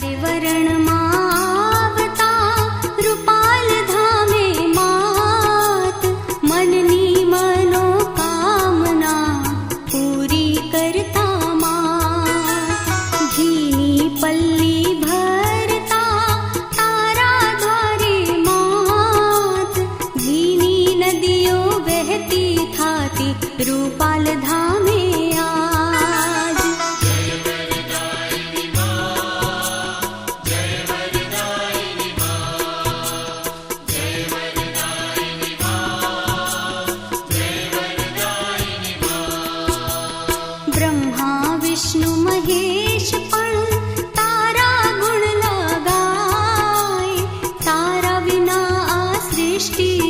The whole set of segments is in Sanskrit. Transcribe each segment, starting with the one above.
பரிவரணமா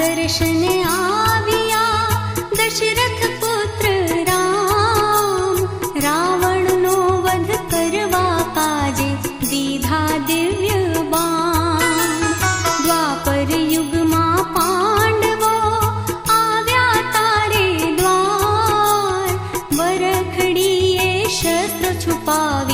दर्शन आविया। दशरथ पुत्र राम। रावण नो वध करवा काजे दीधा दिव्य द्वापर युग मा पाण्डव आव्यारे द्वारखडि शस्त्र छुपावे।